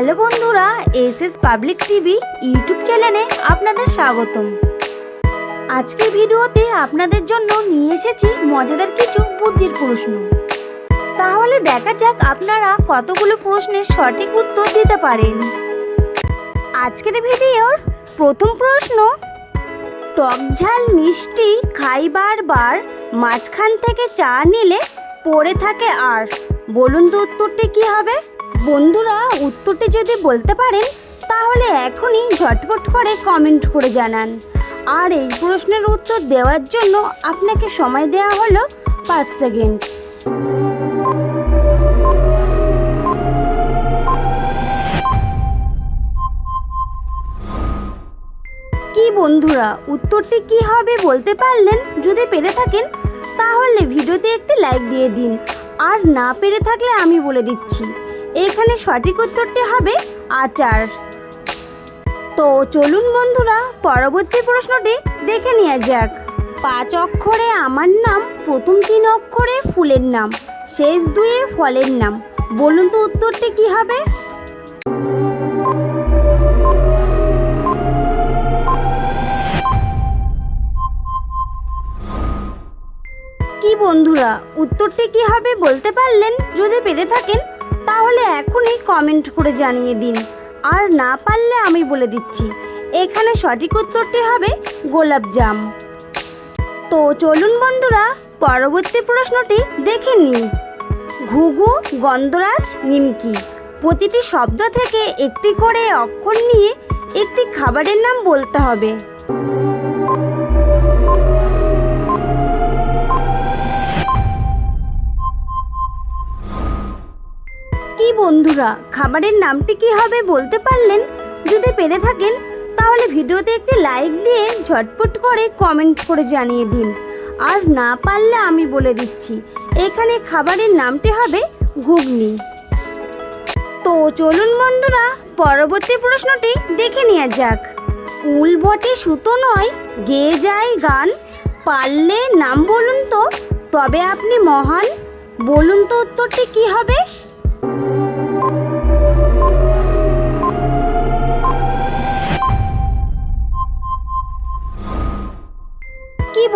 Hello বন্ধুরা S S public TV YouTube চ্যানেলে আপনাদের স্বাগতম। আজকের ভিডিওতে আপনাদের জন্য নিয়ে এসেছি মজাদার কিছু বুদ্ধির প্রশ্ন। তাহলে দেখা যাক আপনারা কতগুলো প্রশ্নের সঠিক উত্তর দিতে পারেন। আজকের ভিডিওর প্রথম প্রশ্ন, টক ঝাল মিষ্টি খাইবার বার মাঝখান থেকে চা নিলে পড়ে থাকে আর। বলুন তো উত্তরটি কি হবে? বন্ধুরা, উত্তরটি যদি বলতে পারেন, তাহলে এখনই ঝটপট করে কমেন্ট করে জানান। আর এই প্রশ্নের উত্তর দেওয়ার জন্য আপনাকে সময় দেওয়া হলো পাঁচ সেকেন্ড। কি বন্ধুরা, উত্তরটি কি হবে বলতে পারলেন? যদি পেরে থাকেন, তাহলে ভিডিওতে একটি লাইক দিয়ে দিন। আর না পেরে থাকলে আমি বলে দিচ্ছি। এখানে সঠিক উত্তরটি হবে আচার। তো চলুন বন্ধুরা, পরবর্তী প্রশ্নটি দেখে নেওয়া যাক। পাঁচ অক্ষরে আমার নাম, প্রথম তিন অক্ষরে ফুলের নাম, শেষ দুয়ে ফলের নাম। বলুন তো উত্তরটি কি হবে? কি বন্ধুরা, উত্তরটি কি হবে বলতে পারলেন? যদি পেরে থাকেন তাহলে এখনই কমেন্ট করে জানিয়ে দিন। আর না পারলে আমি বলে দিচ্ছি, এখানে সঠিক উত্তরটি হবে গোলাপ জাম। তো চলুন বন্ধুরা, পরবর্তী প্রশ্নটি দেখে নিই। ঘুঘু, গন্ধরাজ, নিমকি প্রতিটি শব্দ থেকে একটি করে অক্ষর নিয়ে একটি খাবারের নাম বলতে হবে। কি বন্ধুরা, খাবারের নামটি কি হবে বলতে পারলেন? যদি পেরে থাকেন, তাহলে ভিডিওতে একটি লাইক দিয়ে ঝটপট করে কমেন্ট করে জানিয়ে দিন। আর না পারলে আমি বলে দিচ্ছি, এখানে খাবারের নামটি হবে ঘুগনি। তো চলুন বন্ধুরা, পরবর্তী প্রশ্নটি দেখে নেওয়া যাক। উল বটে সুতো নয় গেয়ে যায় গান। পারলে নাম বলুন তো, তবে আপনি মহান। বলুন তো উত্তরটি কি হবে?